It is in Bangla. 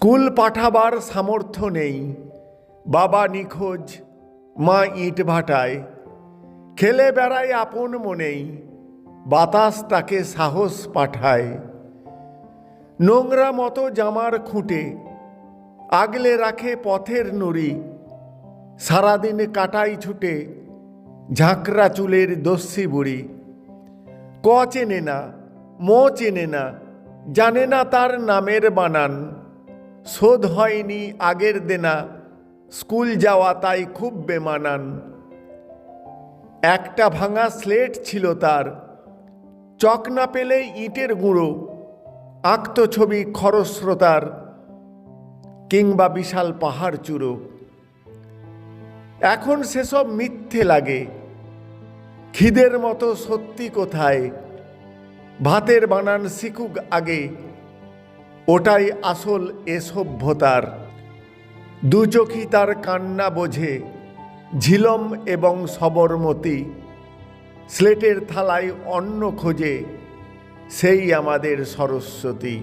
স্কুল পাঠাবার সামর্থ্য নেই। বাবা নিখোঁজ, মা ইট ভাটায়। খেলে বেড়ায় আপন মনেই, বাতাস তাকে সাহস পাঠায়। নোংরা মতো জামার খুঁটে, আগলে রাখে পথের নুড়ি। সারাদিন কাটাই ছুটে, ঝাঁকড়া চুলের দস্যি বুড়ি। ক চেনে না, ম চেনে না, জানে না তার নামের বানান। শোধ হয়নি আগের দেনা, স্কুল যাওয়া তাই খুব বেমানান। একটা ভাঙা স্লেট ছিল তার, চক না পেলে ইটের গুঁড়ো, আঁকত ছবি খরস্রোতার, কিংবা বিশাল পাহাড় চূড়ো। এখন সেসব মিথ্যে লাগে, খিদের মতো সত্যি কোথায়? ভাতের বানান শিখুক আগে ওটাই আসল এ সভ্যতার। দু চোখি তার কান্না বোঝে, ঝিলম এবং সবরমতি। স্লেটের থালায় অন্ন খোঁজে, সেই আমাদের সরস্বতী।